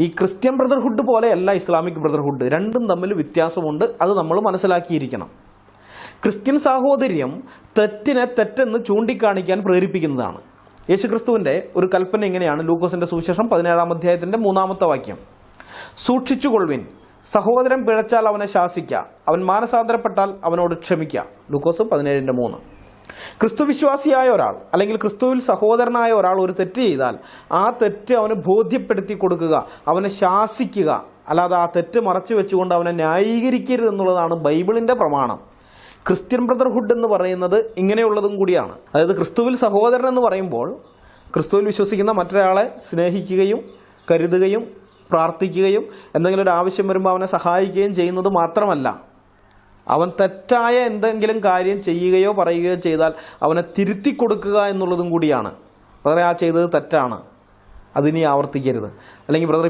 ഈ Christian brotherhood പോലെയല്ല Islamic brotherhood. രണ്ടും തമ്മിൽ വ്യത്യാസമുണ്ട്. അത് നമ്മൾ മനസ്സിലാക്കിയിരിക്കണം. ക്രിസ്ത്യൻ സാഹോദര്യം തെറ്റിനെ തെറ്റെന്ന് ചൂണ്ടിക്കാണിക്കാൻ പ്രേരിപ്പിക്കുന്നതാണ്. യേശുക്രിസ്തുവിന്റെ ഒരു കൽപ്പന ഇങ്ങനെയാണ്. ലൂക്കോസിന്റെ സുവിശേഷം പതിനേഴാം അധ്യായത്തിന്റെ മൂന്നാമത്തെ വാക്യം. സൂക്ഷിച്ചുകൊള്ളുവിൻ. സഹോദരൻ പിഴച്ചാൽ അവനെ ശാസിക്കുക അവൻ മാനസാന്തരപ്പെട്ടാൽ അവനോട് ക്ഷമിക്കുക ലൂക്കോസ് പതിനേഴിന്റെ മൂന്ന്. ക്രിസ്തു വിശ്വാസിയായ ഒരാൾ അല്ലെങ്കിൽ ക്രിസ്തുവിൽ സഹോദരനായ ഒരാൾ ഒരു തെറ്റ് ചെയ്താൽ ആ തെറ്റ് അവന് ബോധ്യപ്പെടുത്തി കൊടുക്കുക അവനെ ശാസിക്കുക. അല്ലാതെ ആ തെറ്റ് മറച്ചു വെച്ചുകൊണ്ട് അവനെ ന്യായീകരിക്കരുത് എന്നുള്ളതാണ് ബൈബിളിന്റെ പ്രമാണം. ക്രിസ്ത്യൻ ബ്രദർഹുഡ് എന്ന് പറയുന്നത് ഇങ്ങനെയുള്ളതും കൂടിയാണ്. അതായത് ക്രിസ്തുവിൽ സഹോദരൻ എന്ന് പറയുമ്പോൾ ക്രിസ്തുവിൽ വിശ്വസിക്കുന്ന മറ്റൊരാളെ സ്നേഹിക്കുകയും കരുതുകയും പ്രാർത്ഥിക്കുകയും എന്തെങ്കിലും ഒരു ആവശ്യം വരുമ്പോൾ അവനെ സഹായിക്കുകയും ചെയ്യുന്നത് മാത്രമല്ല. അവൻ തെറ്റായ എന്തെങ്കിലും കാര്യം ചെയ്യുകയോ പറയുകയോ ചെയ്താൽ അവനെ തിരുത്തി കൊടുക്കുക എന്നുള്ളതും കൂടിയാണ്. ബ്രദറെ ആ ചെയ്തത് തെറ്റാണ്. അതിനി ആവർത്തിക്കരുത്. അല്ലെങ്കിൽ ബ്രദർ